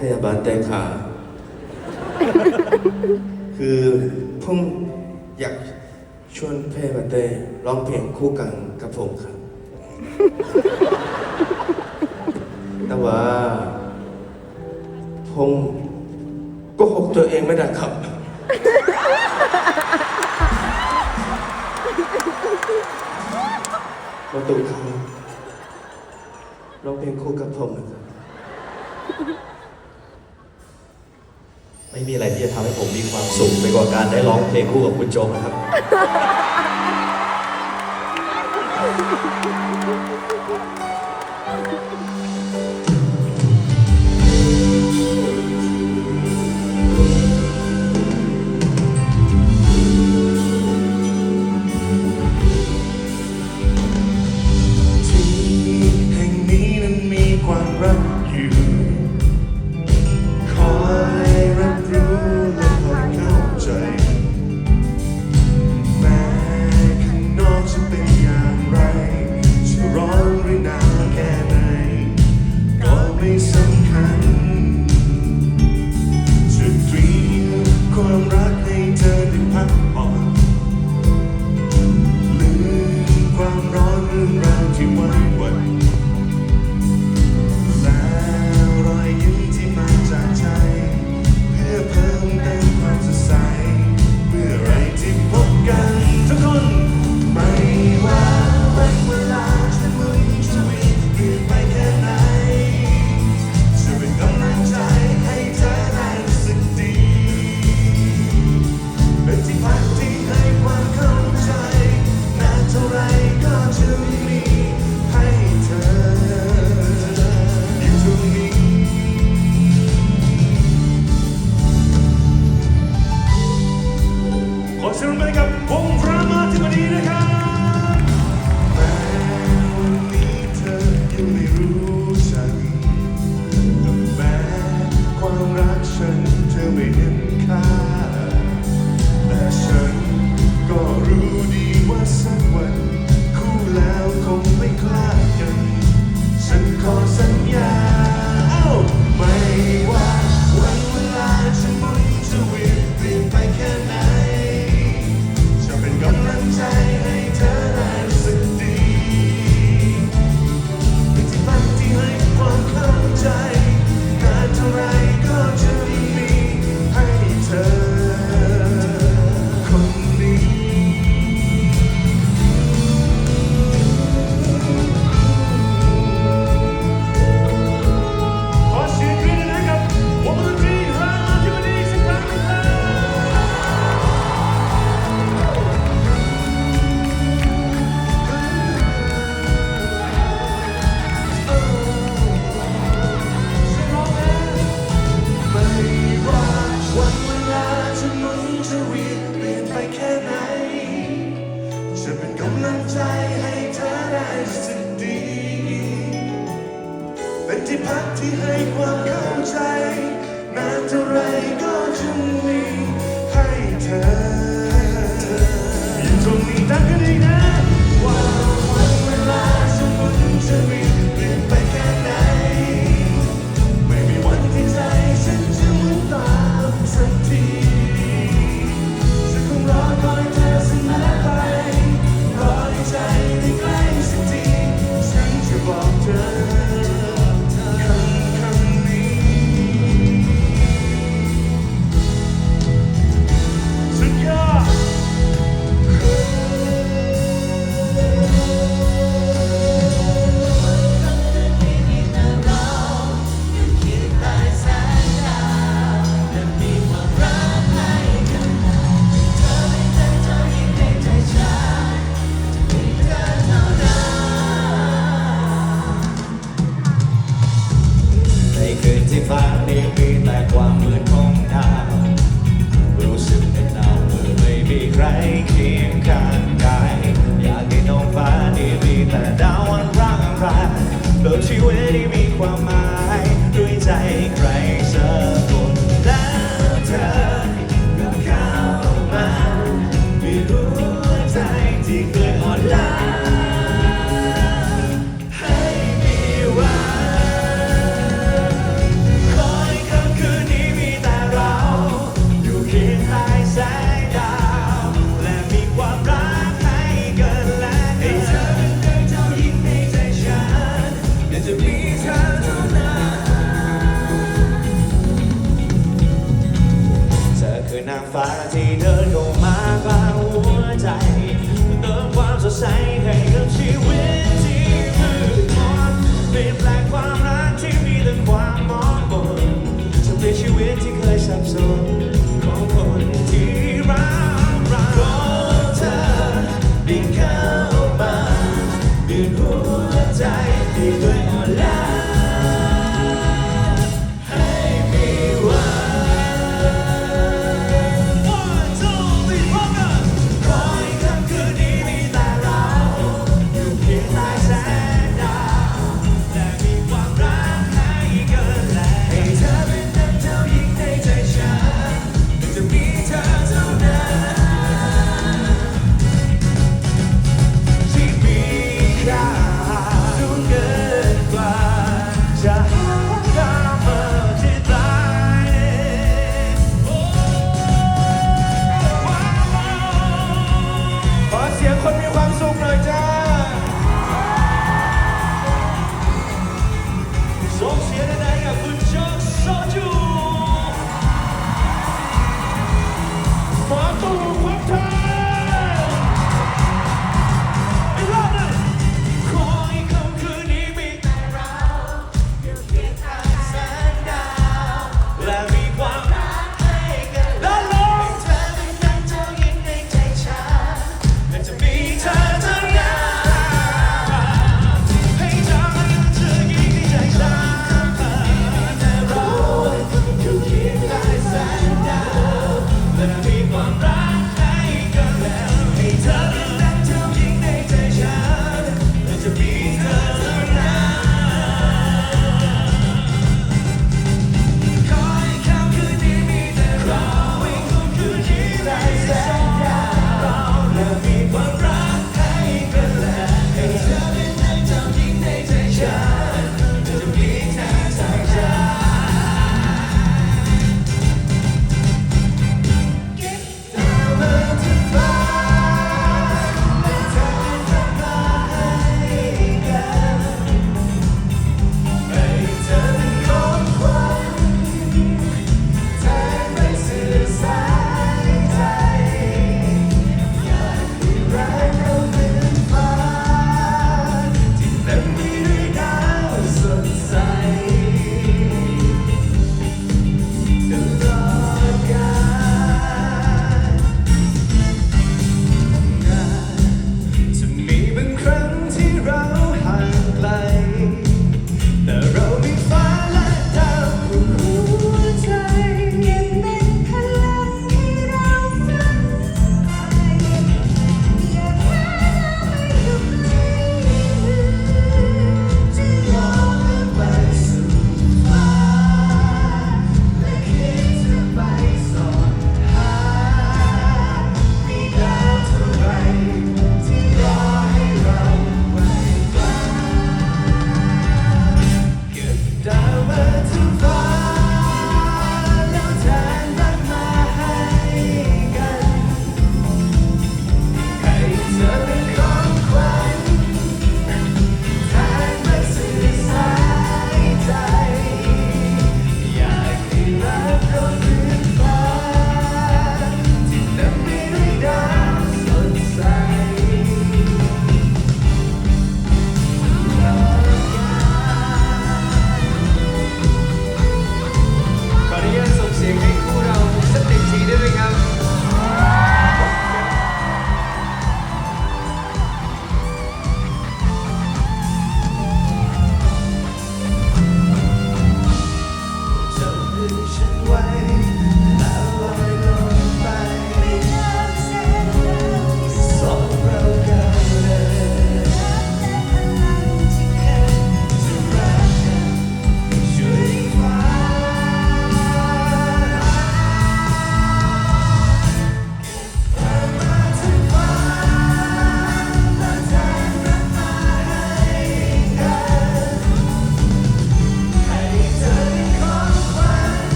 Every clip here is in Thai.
พยาบาลแตงขา คือผมอยากชวนเพยาบาลเต้ร้องเพลงคู่กันกับผมครับ แต่ว่าผมก็หกตัวเองไม่ได้ครับมาะตูครับร้องเพลงคู่กับผมนะครับ ไม่มีอะไรที่จะทำให้ผมมีความสุขไปกว่าการได้ร้องเพลงคู่กับคุณโจนะครับ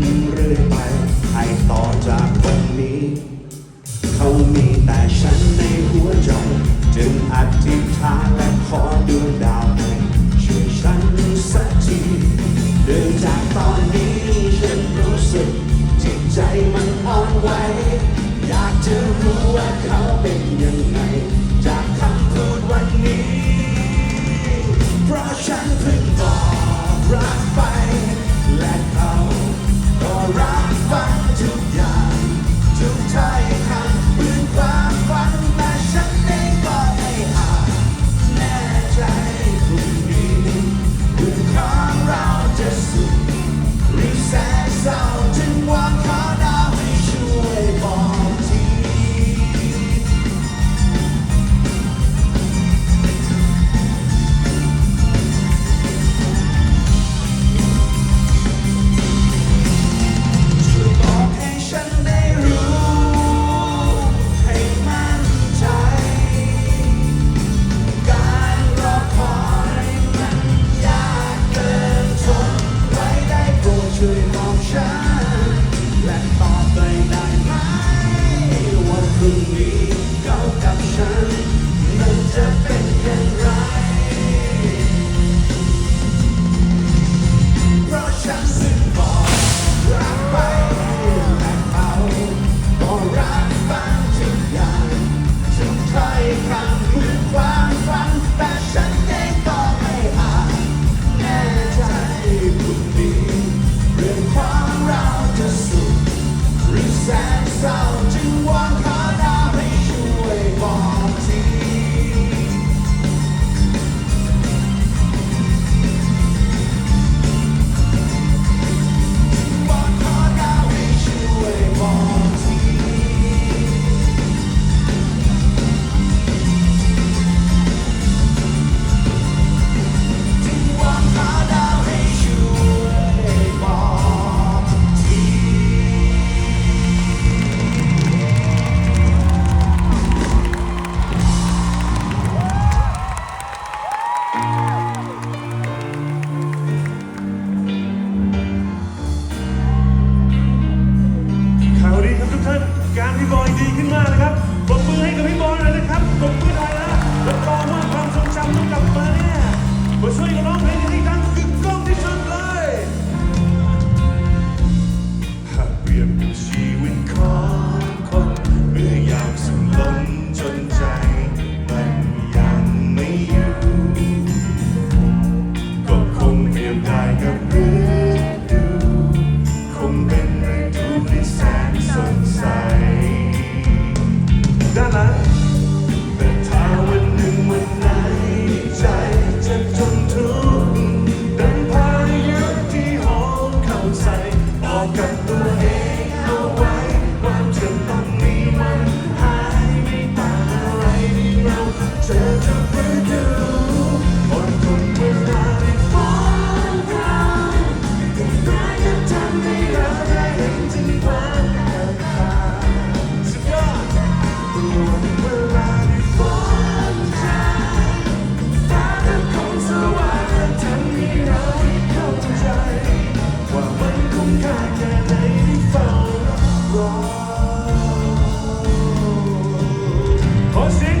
วิ่เรื่อยไปให้ต่อจากตรงนี้ เขามีแต่ฉันในหัวใจ จึงอธิษฐานและขอดวงดาวให้ช่วยฉันสักทีเดินจากตอนนี้ฉันรู้สึก จิตใจมันอ่อนไหวอยากจะรู้ว่าเขาเป็นยังไง Austin.